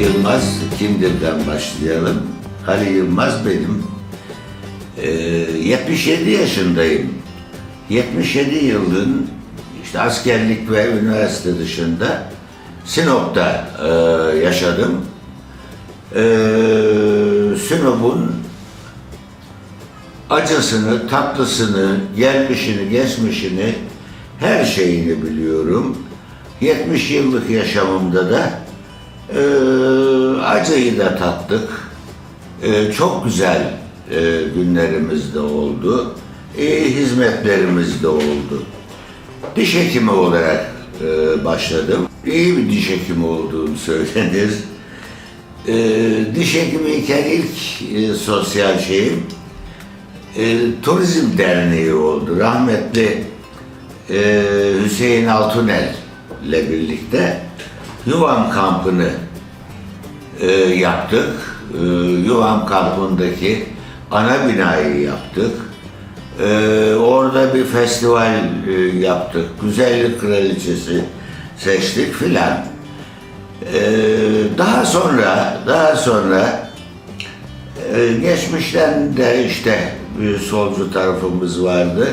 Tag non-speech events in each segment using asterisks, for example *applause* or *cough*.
Yılmaz kimdirden başlayalım. Ali Yılmaz benim. Ee, 77 yaşındayım. 77 yılın işte askerlik ve üniversite dışında Sinop'ta e, yaşadım. Ee, Sinop'un acısını, tatlısını, gelmişini, geçmişini, her şeyini biliyorum. 70 yıllık yaşamımda da e, acıyı da tattık. E, çok güzel e, günlerimiz de oldu. İyi hizmetlerimiz de oldu. Diş hekimi olarak e, başladım. İyi bir diş hekimi olduğum söylenir. E, diş hekimiyken ilk e, sosyal şeyim e, Turizm Derneği oldu. Rahmetli e, Hüseyin Altunel ile birlikte Yuvam kampını e, yaptık. E, Yuvam kampındaki ana binayı yaptık. E, orada bir festival e, yaptık. Güzellik Kraliçesi seçtik filan. E, daha sonra, daha sonra ee, geçmişten de işte bir solcu tarafımız vardı.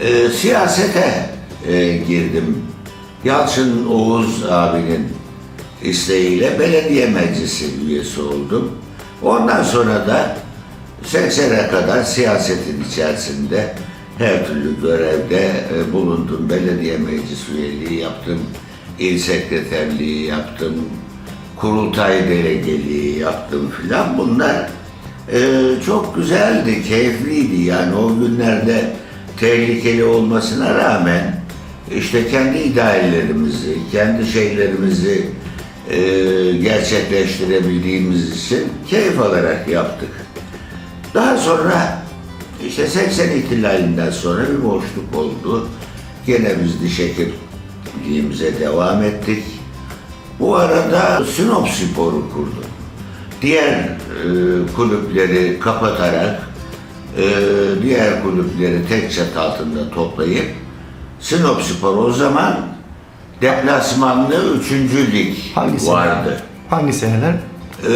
Ee, siyasete e, girdim. Yalçın Oğuz abinin isteğiyle belediye meclisi üyesi oldum. Ondan sonra da 80'e kadar siyasetin içerisinde her türlü görevde e, bulundum. Belediye meclis üyeliği yaptım, il sekreterliği yaptım, kurultay delegeliği yaptım filan. Bunlar e, çok güzeldi, keyifliydi. Yani o günlerde tehlikeli olmasına rağmen işte kendi ideallerimizi, kendi şeylerimizi e, gerçekleştirebildiğimiz için keyif alarak yaptık. Daha sonra işte 80 ihtilalinden sonra bir boşluk oldu. Gene biz diş devam ettik. Bu arada Sinop Spor'u kurdum. Diğer e, kulüpleri kapatarak e, diğer kulüpleri tek çatı altında toplayıp Sinop Spor o zaman deplasmanlı 3. lig Hangi seneler? vardı. Hangi seneler? Ee,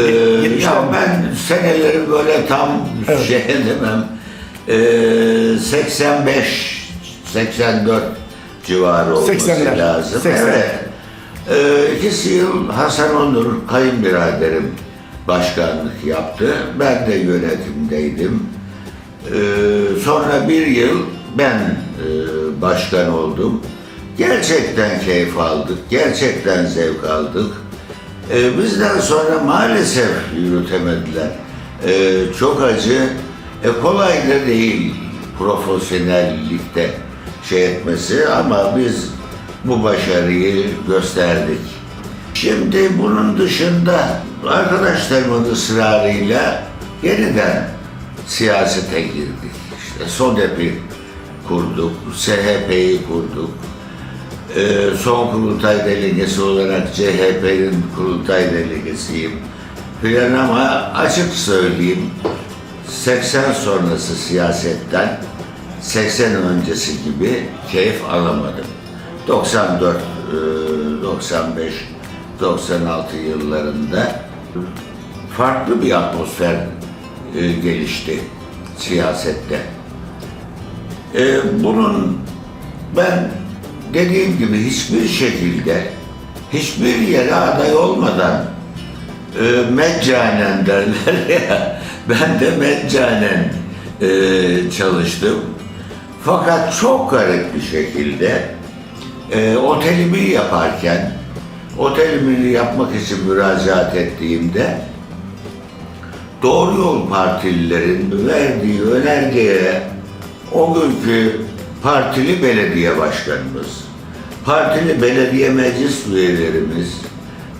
ya mi? ben seneleri böyle tam Evet. şey edemem. Ee, 85 84 civarı olması 80'ler. lazım. 80'ler. Evet. Ee, ikisi yıl Hasan Onur kayınbiraderim başkanlık yaptı. Ben de yönetimdeydim. Ee, sonra bir yıl ben e, başkan oldum. Gerçekten keyif aldık, gerçekten zevk aldık. Ee, bizden sonra maalesef yürütemediler. Ee, çok acı, e, kolay da değil profesyonellikte şey etmesi ama biz bu başarıyı gösterdik. Şimdi bunun dışında arkadaşlarımın ısrarıyla yeniden siyasete girdik. İşte SODEP'i kurduk, SHP'yi kurduk. Ee, son kurultay delegesi olarak CHP'nin kurultay delegesiyim filan ama açık söyleyeyim 80 sonrası siyasetten 80 öncesi gibi keyif alamadım. 94, e, 95, 96 yıllarında farklı bir atmosfer e, gelişti siyasette. Ee, bunun ben dediğim gibi hiçbir şekilde hiçbir yere aday olmadan e, meccanen derler ya *laughs* ben de meccanen e, çalıştım. Fakat çok garip bir şekilde e, otelimi yaparken otelimi yapmak için müracaat ettiğimde Doğru Yol Partililerin verdiği önergeye o günkü partili belediye başkanımız, partili belediye meclis üyelerimiz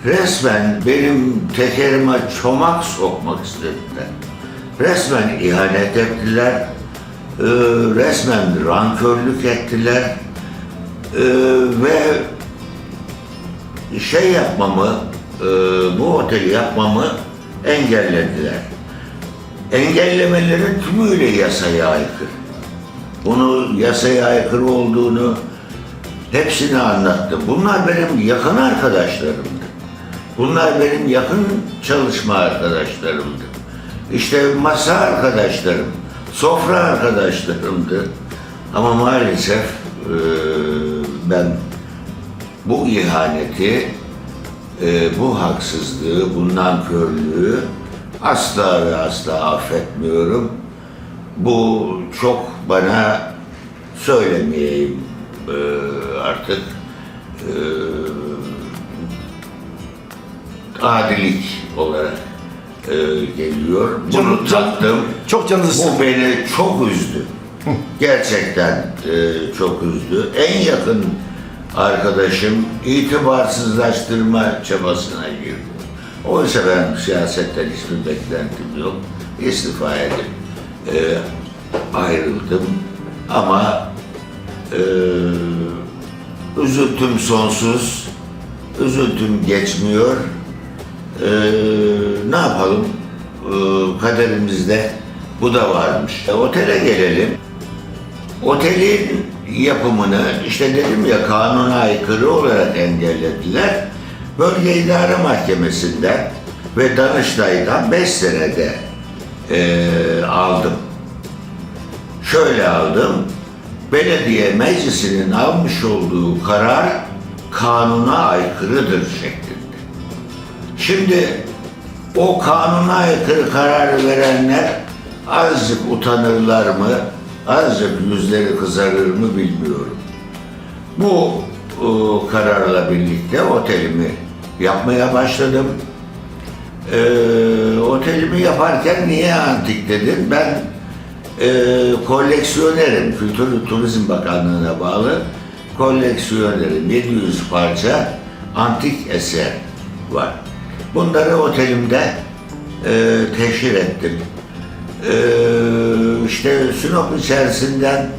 resmen benim tekerime çomak sokmak istediler. Resmen ihanet ettiler, e, resmen rankörlük ettiler e, ve şey yapmamı, e, bu oteli yapmamı engellediler. Engellemelerin tümüyle yasaya aykırı. Bunu yasaya aykırı olduğunu hepsini anlattım. Bunlar benim yakın arkadaşlarımdı. Bunlar benim yakın çalışma arkadaşlarımdı. İşte masa arkadaşlarım, sofra arkadaşlarımdı. Ama maalesef e, ben bu ihaneti, e, bu haksızlığı, bu nankörlüğü asla ve asla affetmiyorum. Bu çok bana söylemeyeyim e, artık e, adilik olarak e, geliyor. Bunu Canım- can- tattım. Çok canınızı Bu beni çok üzdü. Gerçekten e, çok üzdü. En yakın arkadaşım itibarsızlaştırma çabasına girdi. Oysa ben siyasetten hiçbir beklentim yok. İstifa edip e, ayrıldım. Ama e, üzüntüm sonsuz, üzüntüm geçmiyor. E, ne yapalım? E, kaderimizde bu da varmış. E, otele gelelim. Otelin yapımını işte dedim ya kanuna aykırı olarak engellediler. Bölge İdare Mahkemesi'nden ve Danıştay'dan 5 senede e, aldım. Şöyle aldım. Belediye meclisinin almış olduğu karar kanuna aykırıdır şeklinde. Şimdi o kanuna aykırı kararı verenler azıcık utanırlar mı, azıcık yüzleri kızarır mı bilmiyorum. Bu e, kararla birlikte otelimi yapmaya başladım. E, otelimi yaparken niye antik dedim? Ben e, koleksiyonerim, Kültür ve Turizm Bakanlığı'na bağlı koleksiyonerim. 700 parça antik eser var. Bunları otelimde e, teşhir ettim. E, işte Sinop içerisinden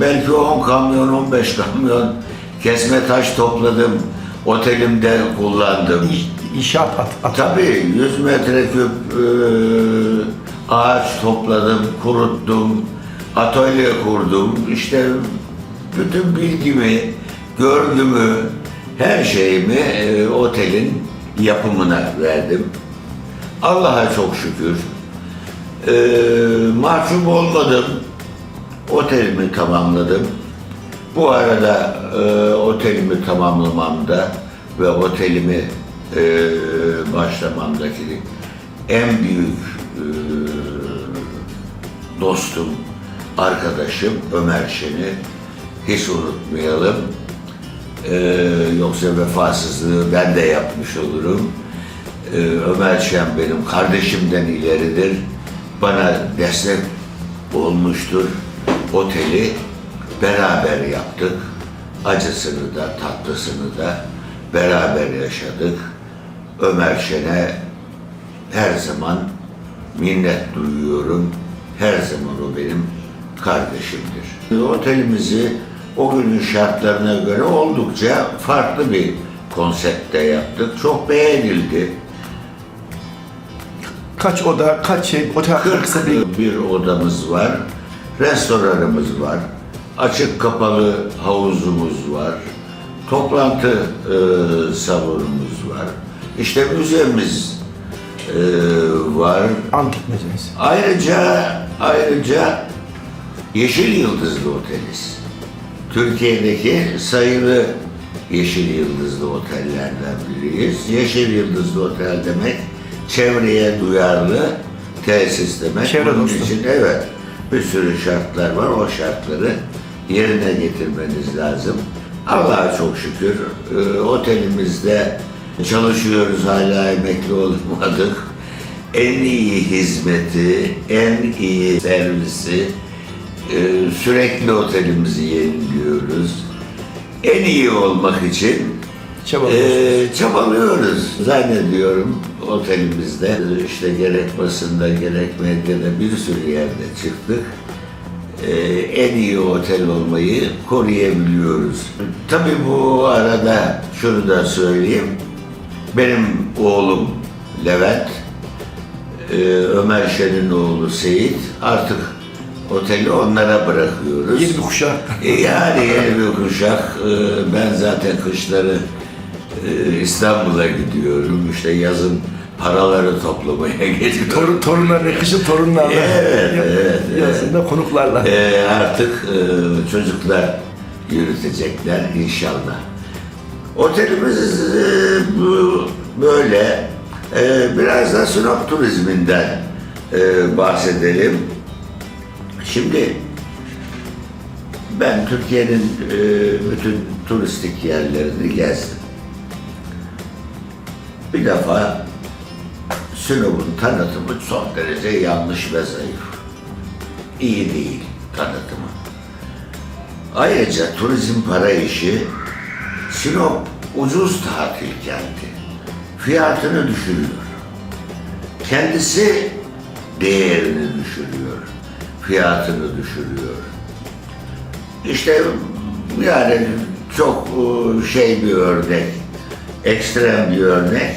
belki 10 kamyon, 15 kamyon kesme taş topladım. Otelimde kullandım. İnşaat at, at. Tabii 100 metreküp e, ağaç topladım, kuruttum, atölye kurdum. İşte bütün bilgimi, görgümü, her şeyimi e, otelin yapımına verdim. Allah'a çok şükür. E, mahcup olmadım. Otelimi tamamladım. Bu arada e, otelimi tamamlamamda ve otelimi e, başlamamdaki en büyük e, dostum, arkadaşım Ömer Şen'i hiç unutmayalım. E, yoksa vefasızlığı ben de yapmış olurum. E, Ömer Şen benim kardeşimden ileridir. Bana destek olmuştur. Oteli beraber yaptık. Acısını da tatlısını da beraber yaşadık. Ömer Şen'e her zaman minnet duyuyorum. Her zaman o benim kardeşimdir. Otelimizi o günün şartlarına göre oldukça farklı bir konseptte yaptık. Çok beğenildi. Kaç oda, kaç şey, otel hakkında kısa bir 40 bir odamız var. Restoranımız var. Açık kapalı havuzumuz var. Toplantı e, salonumuz var. İşte müzemiz e, var. antik müzesi. Ayrıca ayrıca Yeşil Yıldızlı Oteliz. Türkiye'deki sayılı Yeşil Yıldızlı otellerden biriyiz. Yeşil Yıldızlı Otel demek çevreye duyarlı tesis demek. Çevre Bunun dostu. için evet bir sürü şartlar var. O şartları yerine getirmeniz lazım. Allah'a çok şükür e, otelimizde çalışıyoruz hala emekli olmadık. En iyi hizmeti, en iyi servisi e, sürekli otelimizi yeniliyoruz. En iyi olmak için Çabalıyorsunuz. e, çabalıyoruz. Zannediyorum otelimizde işte gerek basında gerek medyada bir sürü yerde çıktık. E, en iyi otel olmayı koruyabiliyoruz. Tabii bu arada şunu da söyleyeyim. Benim oğlum Levent, e, Ömer Şen'in oğlu Seyit artık oteli onlara bırakıyoruz. Yeni bir kuşak. E, Yani yeni bir kuşak. E, Ben zaten kışları Ee, İstanbul'a gidiyorum. İşte yazın paraları toplamaya *laughs* gidiyorum. Torun, torunlarla, kışın torunlarla. Evet, evet, evet. Yazında konuklarla. Ee, artık e, çocuklar yürütecekler inşallah. Otelimiz e, böyle. E, biraz da Sinop turizminden e, bahsedelim. Şimdi ben Türkiye'nin bütün turistik yerlerini gezdim. Bir defa Sinop'un tanıtımı son derece yanlış ve zayıf. İyi değil tanıtımı. Ayrıca turizm para işi Sinop ucuz tatil kenti. Fiyatını düşürüyor. Kendisi değerini düşürüyor. Fiyatını düşürüyor. İşte yani çok e, şey bir örnek, ekstrem bir örnek.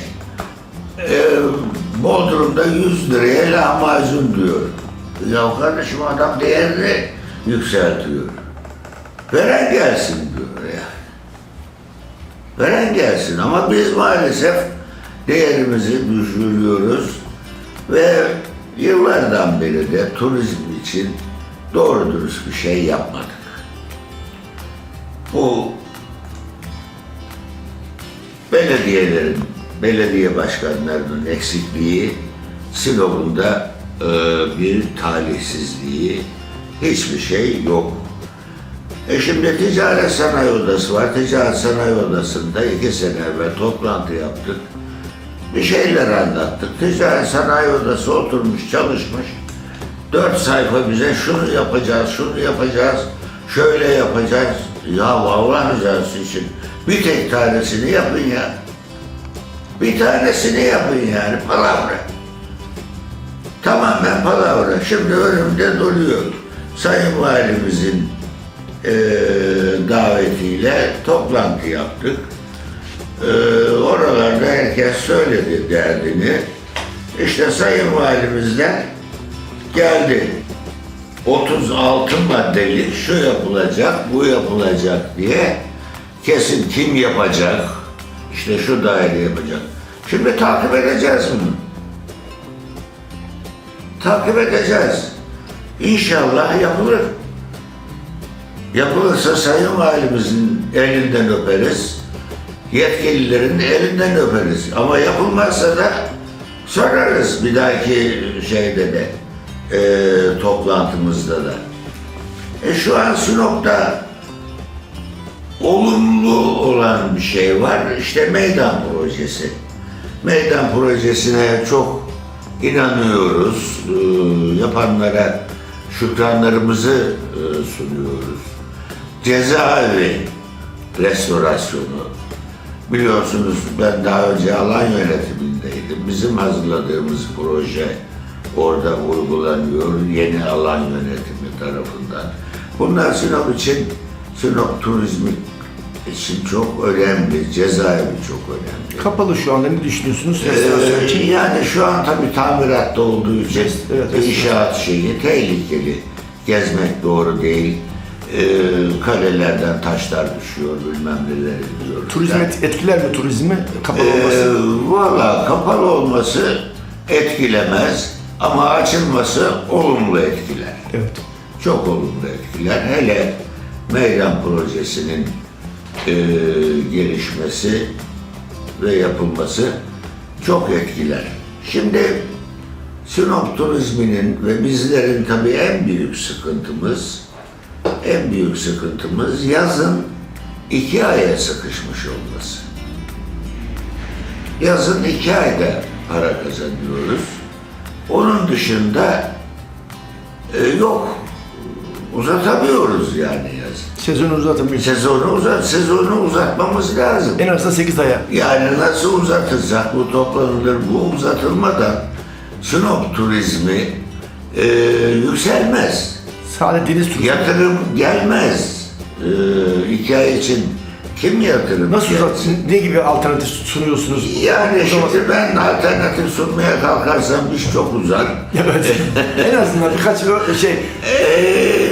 Ee, Bodrum'da 100 liraya lahmacun diyor. Ya kardeşim adam değerini yükseltiyor. Veren gelsin. Veren gelsin ama biz maalesef değerimizi düşürüyoruz ve yıllardan beri de turizm için doğru dürüst bir şey yapmadık. Bu belediyelerin, belediye başkanlarının eksikliği, Sinop'un da e, bir talihsizliği, hiçbir şey yok. E şimdi Ticaret Sanayi Odası var. Ticaret Sanayi Odası'nda iki sene evvel toplantı yaptık. Bir şeyler anlattık. Ticaret Sanayi Odası oturmuş, çalışmış. Dört sayfa bize şunu yapacağız, şunu yapacağız, şöyle yapacağız. Ya Allah rızası için bir tek tanesini yapın ya. Bir tanesini yapın yani palavra. Tamamen palavra. Şimdi önümde duruyor. Sayın Valimizin eee, davetiyle toplantı yaptık. Eee, oralarda herkes söyledi derdini. İşte Sayın Valimizden geldi. 36 maddelik şu yapılacak, bu yapılacak diye kesin kim yapacak, işte şu daire yapacak. Şimdi takip edeceğiz bunu. Takip edeceğiz. İnşallah yapılır. Yapılırsa Sayın Valimizin elinden öperiz. Yetkililerin elinden öperiz. Ama yapılmazsa da sorarız bir dahaki şeyde de, e, toplantımızda da. E şu an Sinop'ta olumlu olan bir şey var. İşte meydan projesi. Meydan projesine çok inanıyoruz. Ee, yapanlara şükranlarımızı e, sunuyoruz. Cezaevi restorasyonu. Biliyorsunuz ben daha önce alan yönetimindeydim. Bizim hazırladığımız proje orada uygulanıyor yeni alan yönetimi tarafından. Bunlar Sinop için, Sinop turizmi için çok önemli, cezaevi çok önemli. Kapalı şu anda ne düşünüyorsunuz restorasyon Ee, için? yani şu an tabii tamiratta olduğu için Evet, evet, inşaat şeyi tehlikeli. Gezmek doğru değil. Ee, kalelerden taşlar düşüyor, bilmem neler diyor. Turizm et- etkiler mi turizmi kapalı olması? Ee, Valla kapalı olması etkilemez ama açılması olumlu etkiler. Evet. Çok olumlu etkiler. Hele meydan projesinin e, gelişmesi ve yapılması çok etkiler. Şimdi Sinop turizminin ve bizlerin tabii en büyük sıkıntımız, en büyük sıkıntımız yazın iki aya sıkışmış olması. Yazın iki ayda para kazanıyoruz. Onun dışında e, yok. Uzatamıyoruz yani yazın. Sezonu uzatılmış. Sezonu uzat, sezonu uzatmamız lazım. En azından 8 aya. Yani nasıl uzatırsak bu toplanılır, bu uzatılmadan Sinop turizmi e, yükselmez. Sadece deniz turizmi. Yatırım gelmez. E, iki ay için kim yatırım Nasıl gelsin? Ne gibi alternatif sunuyorsunuz? Yani O zaman- şimdi ben alternatif sunmaya kalkarsam iş çok uzar. *laughs* Evet. en azından birkaç bir şey Ee,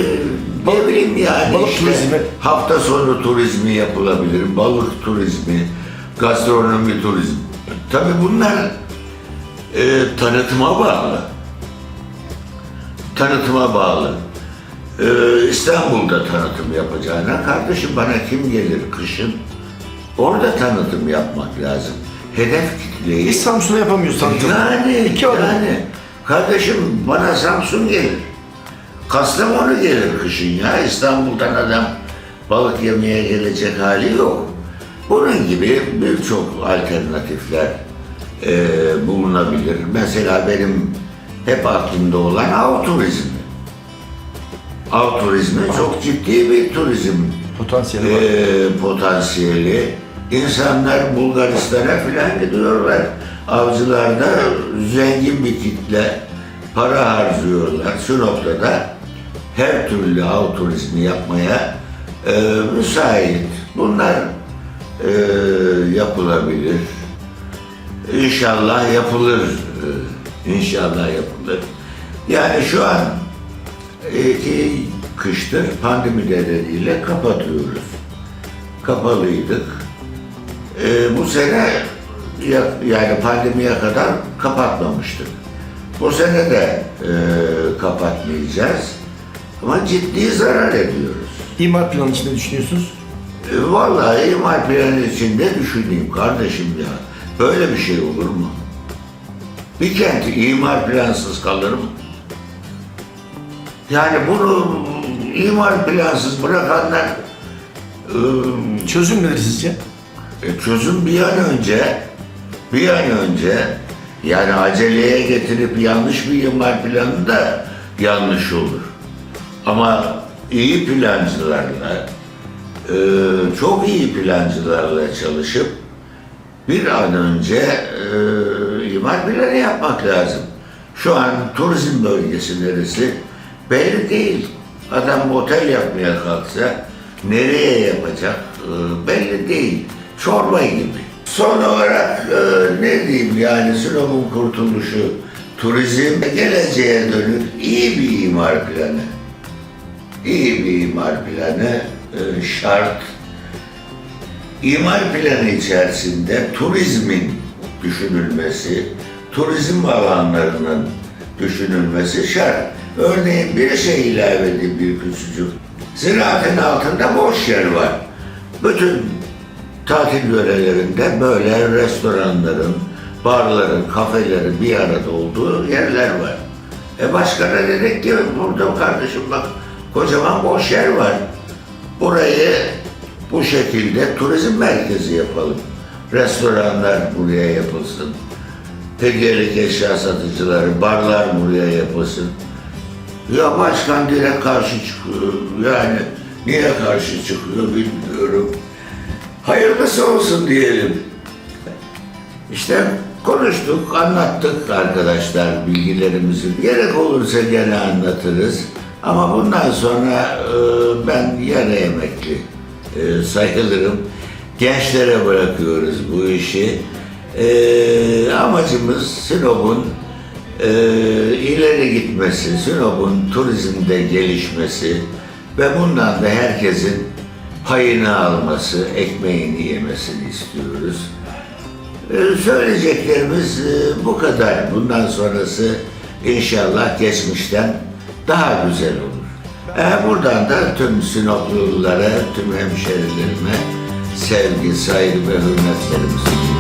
ne bileyim yani balık işte turizmi. hafta sonu turizmi yapılabilir, balık turizmi, Gastronomi, turizm. Tabii bunlar e, tanıtıma bağlı. Tanıtıma bağlı. E, İstanbul'da tanıtım yapacağına kardeşim bana kim gelir kışın? Orada tanıtım yapmak lazım. Hedef kitleyi Hiç Samsun'a yapamıyoruz tanıtım. yani, İki yani. Kardeşim bana Samsun gelir. Kastamonu gelir kışın ya. İstanbul'dan adam balık yemeye gelecek hali yok. Bunun gibi birçok alternatifler e, bulunabilir. Mesela benim hep aklımda olan av turizmi. Av turizmi çok ciddi bir turizm Potansiyeli var. e, potansiyeli. İnsanlar Bulgaristan'a filan gidiyorlar. Avcılarda zengin bir kitle para harcıyorlar. Sinop'ta da her türlü av turizmi yapmaya e, müsait. Bunlar e, yapılabilir. İnşallah yapılır. E, İnşallah yapılır. Yani şu an iki kıştır pandemi nedeniyle kapatıyoruz. Kapalıydık. Ee, bu sene ya- yani pandemiye kadar kapatmamıştık. Bu sene de e, kapatmayacağız. Ama ciddi zarar ediyoruz. İmar planı için ne düşünüyorsunuz? E, vallahi imar planı içinde düşüneyim kardeşim ya. Böyle bir şey olur mu? Bir kent imar plansız kalır mı? Yani bunu imar plansız bırakanlar e, Çözüm nedir sizce? e, çözüm bir an önce bir an önce yani aceleye getirip yanlış bir imar planı da yanlış olur. Ama iyi plancılarla e, çok iyi plancılarla çalışıp bir an önce e, imar planı yapmak lazım. Şu an turizm bölgesi neresi belli değil. Adam otel yapmaya kalksa nereye yapacak e, belli değil. Çorba gibi. Son olarak e, ne diyeyim yani Sinop'un kurtuluşu turizm geleceğe dönük iyi bir imar planı. İyi bir imar planı e, şart. İmar planı içerisinde turizmin düşünülmesi, turizm alanlarının düşünülmesi şart. Örneğin bir şey ilave edeyim bir küçücük. Ziraatin altında boş yer var. Bütün tatil yörelerinde böyle restoranların, barların, kafelerin bir arada olduğu yerler var. E başka da dedik ki burada kardeşim bak kocaman boş yer var. Burayı bu şekilde turizm merkezi yapalım. Restoranlar buraya yapılsın. Hediyelik eşya satıcıları, barlar buraya yapılsın. Ya başkan direkt karşı çıkıyor. Yani niye karşı çıkıyor bilmiyorum. Hayırlısı olsun diyelim. İşte konuştuk, anlattık arkadaşlar bilgilerimizi. Gerek olursa gene anlatırız. Ama bundan sonra e, ben yarı emekli e, sayılırım. Gençlere bırakıyoruz bu işi. E, amacımız Sinop'un e, ileri gitmesi, Sinop'un turizmde gelişmesi ve bundan da herkesin payını alması, ekmeğini yemesini istiyoruz. Ee, Söyleyeceklerimiz e, bu kadar. Bundan sonrası inşallah geçmişten daha güzel olur. Ee, Buradan da tüm Sinoplulara, tüm hemşerilerime sevgi, saygı ve hürmetlerimi sunuyorum.